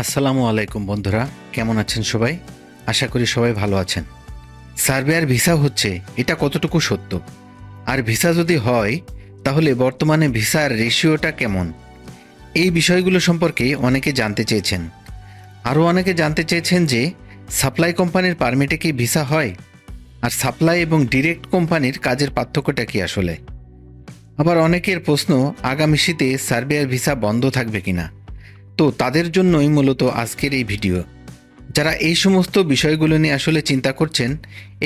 আসসালামু আলাইকুম বন্ধুরা, কেমন আছেন সবাই? আশা করি সবাই ভালো আছেন। সার্বিয়ার ভিসা হচ্ছে, এটা কতটুকু সত্য? আর ভিসা যদি হয়, তাহলে বর্তমানে ভিসার রেশিওটা কেমন? এই বিষয়গুলো সম্পর্কে অনেকে জানতে চেয়েছেন। আরও অনেকে জানতে চেয়েছেন যে, সাপ্লাই কোম্পানির পারমিটে কি ভিসা হয়? আর সাপ্লাই এবং ডিরেক্ট কোম্পানির কাজের পার্থক্যটা কি আসলে? আবার অনেকের প্রশ্ন, আগামী শীতে সার্বিয়ার ভিসা বন্ধ থাকবে কিনা? তো তাদের জন্যই মূলত আজকের এই ভিডিও। যারা এই সমস্ত বিষয়গুলো নিয়ে আসলে চিন্তা করছেন,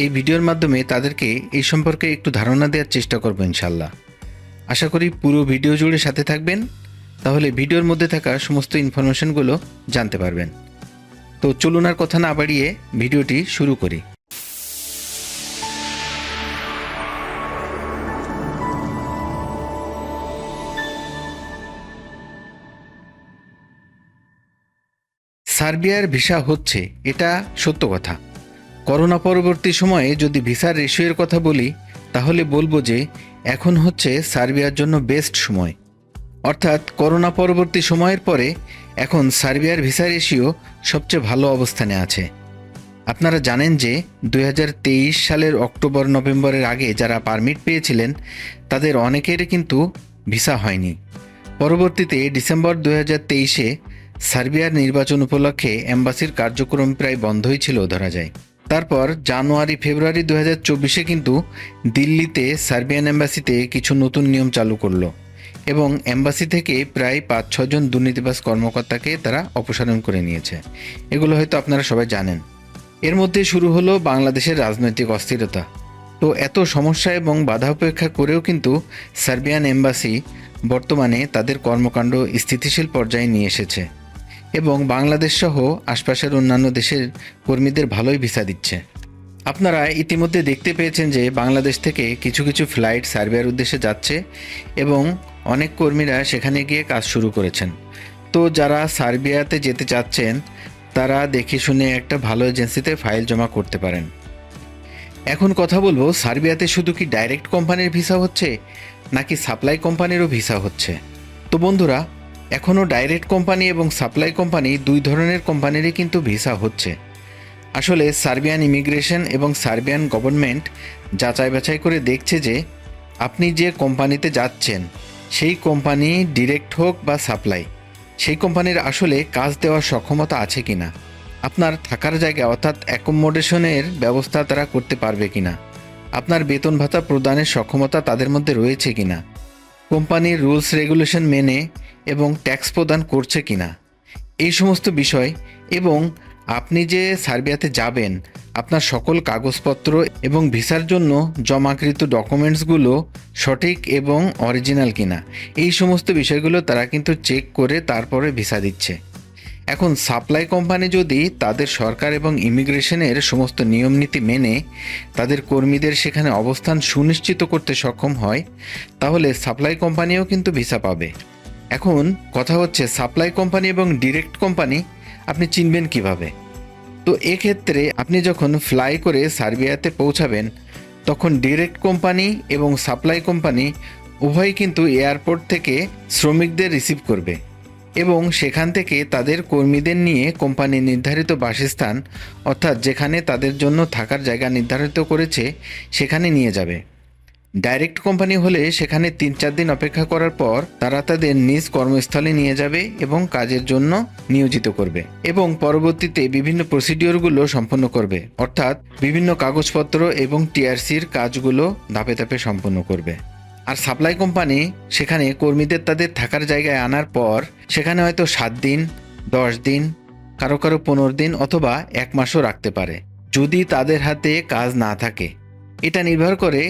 এই ভিডিওর মাধ্যমে তাদেরকে এই সম্পর্কে একটু ধারণা দেওয়ার চেষ্টা করব ইনশাল্লাহ। আশা করি পুরো ভিডিও জুড়ে সাথে থাকবেন, তাহলে ভিডিওর মধ্যে থাকা সমস্ত ইনফরমেশনগুলো জানতে পারবেন। তো চলুন আর কথা না বাড়িয়ে ভিডিওটি শুরু করি। সার্বিয়ার ভিসা হচ্ছে, এটা সত্য কথা। করোনা পরবর্তী সময়ে যদি ভিসার রেশিওর কথা বলি, তাহলে বলব যে এখন হচ্ছে সার্বিয়ার জন্য বেস্ট সময়। অর্থাৎ করোনা পরবর্তী সময়ের পরে এখন সার্বিয়ার ভিসা রেশিও সবচেয়ে ভালো অবস্থানে আছে। আপনারা জানেন যে দু হাজার তেইশ সালের অক্টোবর, নভেম্বরের আগে যারা পারমিট পেয়েছিলেন, তাদের অনেকের কিন্তু ভিসা হয়নি। পরবর্তীতে ডিসেম্বর দু হাজার তেইশে সার্বিয়ার নির্বাচন উপলক্ষে এম্বাসির কার্যক্রম প্রায় বন্ধই ছিল, ধরা যায়। তারপর জানুয়ারি, ফেব্রুয়ারি দু হাজার চব্বিশে কিন্তু দিল্লিতে সার্বিয়ান এম্বাসিতে কিছু নতুন নিয়ম চালু করল এবং এম্বাসি থেকে প্রায় পাঁচ ছজন দুর্নীতিবাজ কর্মকর্তাকে তারা অপসারণ করে নিয়েছে। এগুলো হয়তো আপনারা সবাই জানেন। এর মধ্যে শুরু হলো বাংলাদেশের রাজনৈতিক অস্থিরতা। তো এত সমস্যা এবং বাধা উপেক্ষা করেও কিন্তু সার্বিয়ান এম্বাসি বর্তমানে তাদের কর্মকাণ্ড স্থিতিশীল পর্যায়ে নিয়ে এসেছে। এবং বাংলাদেশ সহ আশপাশের অন্যান্য দেশের কর্মীদের ভালোই ভিসা দিচ্ছে। আপনারা ইতিমধ্যে দেখতে পেয়েছেন যে বাংলাদেশ থেকে কিছু কিছু ফ্লাইট সার্বিয়ার উদ্দেশ্যে যাচ্ছে এবং অনেক কর্মীরা সেখানে গিয়ে কাজ শুরু করেছেন। তো যারা সার্বিয়াতে যেতে চাচ্ছেন, তারা দেখে শুনে একটা ভালো এজেন্সিতে ফাইল জমা করতে পারেন। এখন কথা বলব, সার্বিয়াতে শুধু কি ডাইরেক্ট কোম্পানির ভিসা হচ্ছে, নাকি সাপ্লাই কোম্পানিরও ভিসা হচ্ছে? তো বন্ধুরা এখনও ডাইরেক্ট কোম্পানি এবং সাপ্লাই কোম্পানি দুই ধরনের কোম্পানিরই কিন্তু ভিসা হচ্ছে। আসলে সার্বিয়ান ইমিগ্রেশন এবং সার্বিয়ান গভর্নমেন্ট যাচাই বাছাই করে দেখছে যে আপনি যে কোম্পানিতে যাচ্ছেন, সেই কোম্পানি ডিরেক্ট হোক বা সাপ্লাই সেই কোম্পানির আসলে কাজ দেওয়ার সক্ষমতা আছে কি না আপনার থাকার জায়গা অর্থাৎ অ্যাকোমোডেশনের ব্যবস্থা তারা করতে পারবে কি না আপনার বেতন ভাতা প্রদানের সক্ষমতা তাদের মধ্যে রয়েছে কিনা কোম্পানির রুলস রেগুলেশন মেনে এবং ট্যাক্স প্রদান করছে কিনা। এই সমস্ত বিষয় এবং আপনি যে সার্বিয়াতে যাবেন, আপনার সকল কাগজপত্র এবং ভিসার জন্য জমাকৃত ডকুমেন্টসগুলো সঠিক এবং অরিজিনাল কিনা, এই সমস্ত বিষয়গুলো তারা কিন্তু চেক করে তারপরে ভিসা দিচ্ছে। এখন সাপ্লাই কোম্পানি যদি তাদের সরকার এবং ইমিগ্রেশনের সমস্ত নিয়মনীতি মেনে তাদের কর্মীদের সেখানে অবস্থান সুনিশ্চিত করতে সক্ষম হয়, তাহলে সাপ্লাই কোম্পানিও কিন্তু ভিসা পাবে। এখন কথা হচ্ছে সাপ্লাই কোম্পানি এবং ডিরেক্ট কোম্পানি আপনি চিনবেন কীভাবে। তো এক্ষেত্রে আপনি যখন ফ্লাই করে সার্বিয়াতে পৌঁছাবেন, তখন ডিরেক্ট কোম্পানি এবং সাপ্লাই কোম্পানি উভয়ই কিন্তু এয়ারপোর্ট থেকে শ্রমিকদের রিসিভ করবে এবং সেখান থেকে তাদের কর্মীদের নিয়ে কোম্পানি নির্ধারিত বাসস্থান অর্থাৎ যেখানে তাদের জন্য থাকার জায়গা নির্ধারিত করেছে, সেখানে নিয়ে যাবে। ডাইরেক্ট কোম্পানি হলে সেখানে তিন চার দিন অপেক্ষা করার পর তারা তাদের নিজ কর্মস্থলে নিয়ে যাবে এবং কাজের জন্য নিয়োজিত করবে এবং পরবর্তীতে বিভিন্ন প্রসিডিওরগুলো সম্পন্ন করবে। অর্থাৎ বিভিন্ন কাগজপত্র এবং টিআরসির কাজগুলো ধাপে ধাপে সম্পন্ন করবে। আর সাপ্লাই কোম্পানি সেখানে কর্মীদের তাদের থাকার জায়গায় আনার পর সেখানে হয়তো সাত দিন, দশ দিন, কারও কারও পনেরো দিন অথবা এক মাসও রাখতে পারে, যদি তাদের হাতে কাজ না থাকে। এটা নির্ভর করে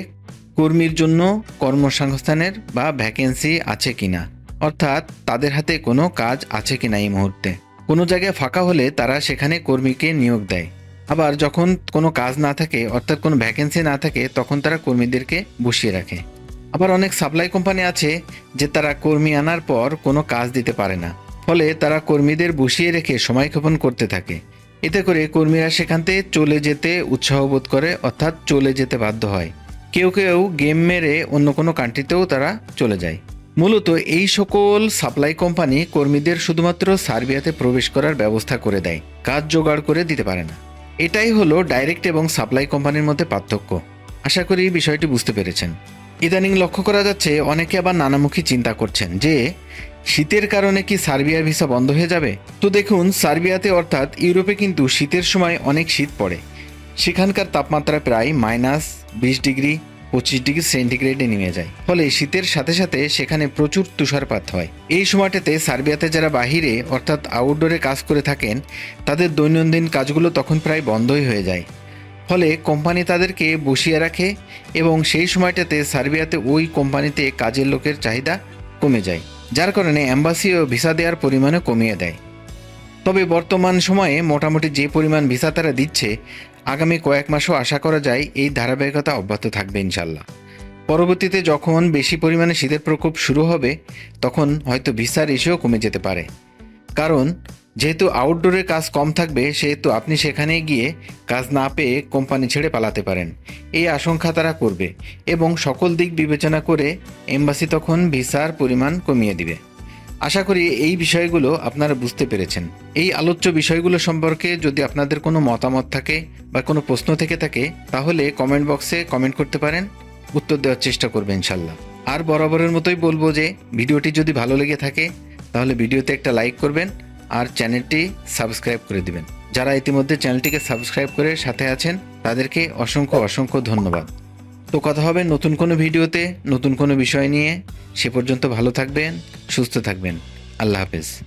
কর্মীর জন্য কর্মসংস্থানের বা ভ্যাকেন্সি আছে কিনা? অর্থাৎ তাদের হাতে কোনো কাজ আছে কিনা এই মুহূর্তে? কোনো জায়গায় ফাঁকা হলে তারা সেখানে কর্মীকে নিয়োগ দেয়। আবার যখন কোনো কাজ না থাকে, অর্থাৎ কোনো ভ্যাকেন্সি না থাকে, তখন তারা কর্মীদেরকে বসিয়ে রাখে। আবার অনেক সাপ্লাই কোম্পানি আছে যে তারা কর্মী আনার পর কোনো কাজ দিতে পারে না। ফলে তারা কর্মীদের বসিয়ে রেখে সময়ক্ষেপণ করতে থাকে। এতে করে কর্মীরা সেখান থেকে চলে যেতে উৎসাহ বোধ করে, অর্থাৎ চলে যেতে বাধ্য হয়। কেউ কেউ গেম মেরে অন্য কোনো কান্ট্রিতেও তারা চলে যায়। মূলত এই সকল সাপ্লাই কোম্পানি কর্মীদের শুধুমাত্র সার্বিয়াতে প্রবেশ করার ব্যবস্থা করে দেয়, কাজ জোগাড় করে দিতে পারে না। এটাই হলো ডাইরেক্ট এবং সাপ্লাই কোম্পানির মধ্যে পার্থক্য। আশা করি বিষয়টি বুঝতে পেরেছেন। ইদানিং লক্ষ্য করা যাচ্ছে অনেকে আবার নানামুখী চিন্তা করছেন যে, শীতের কারণে কি সার্বিয়ার ভিসা বন্ধ হয়ে যাবে? তো দেখুন, সার্বিয়াতে অর্থাৎ ইউরোপে কিন্তু শীতের সময় অনেক শীত পড়ে। সেখানকার তাপমাত্রা প্রায় মাইনাস বিশ ডিগ্রি, পঁচিশ ডিগ্রি সেন্টিগ্রেডে নেমে যায়। ফলে শীতের সাথে সাথে সেখানে প্রচুর তুষারপাত হয়। এই সময়টাতে সার্বিয়াতে যারা বাহিরে, অর্থাৎ আউটডোরে কাজ করে থাকেন, তাদের দৈনন্দিন কাজগুলো তখন প্রায় বন্ধই হয়ে যায়। ফলে কোম্পানি তাদেরকে বসিয়ে রাখে এবং সেই সময়টাতে সার্বিয়াতে ওই কোম্পানিতে কাজের লোকের চাহিদা কমে যায়, যার কারণে অ্যাম্বাসি ও ভিসা দেওয়ার পরিমাণও কমিয়ে দেয়। তবে বর্তমান সময়ে মোটামুটি যে পরিমাণ ভিসা তারা দিচ্ছে, আগামী কয়েক মাসও আশা করা যায় এই ধারাবাহিকতা অব্যাহত থাকবে ইনশাল্লাহ পরবর্তীতে যখন বেশি পরিমাণে শীতের প্রকোপ শুরু হবে, তখন হয়তো ভিসার রেশিও কমে যেতে পারে। কারণ, যেহেতু আউটডোরে কাজ কম থাকবে, সেহেতু আপনি সেখানে গিয়ে কাজ না পেয়ে কোম্পানি ছেড়ে পালাতে পারেন। এই আশঙ্কা তারা করবে এবং সকল দিক বিবেচনা করে এম্বাসি তখন ভিসার পরিমাণ কমিয়ে দিবে। আশা করি এই বিষয়গুলো আপনারা বুঝতে পেরেছেন। এই আলোচ্য বিষয়গুলো সম্পর্কে যদি আপনাদের কোনো মতামত থাকে বা কোনো প্রশ্ন থেকে থাকে, তাহলে কমেন্ট বক্সে কমেন্ট করতে পারেন। উত্তর দেওয়ার চেষ্টা করবেন ইনশাল্লাহ। আর বরাবরের মতোই বলব যে, ভিডিওটি যদি ভালো লেগে থাকে, তাহলে ভিডিওতে একটা লাইক করবেন আর চ্যানেলটি সাবস্ক্রাইব করে দিবেন। যারা ইতিমধ্যে চ্যানেলটিকে সাবস্ক্রাইব করে সাথে আছেন, তাদেরকে অসংখ্য অসংখ্য ধন্যবাদ। তো কথা হবে নতুন কোনো ভিডিওতে, নতুন কোনো বিষয় নিয়ে। সে পর্যন্ত ভালো থাকবেন, সুস্থ থাকবেন। আল্লাহ হাফেজ।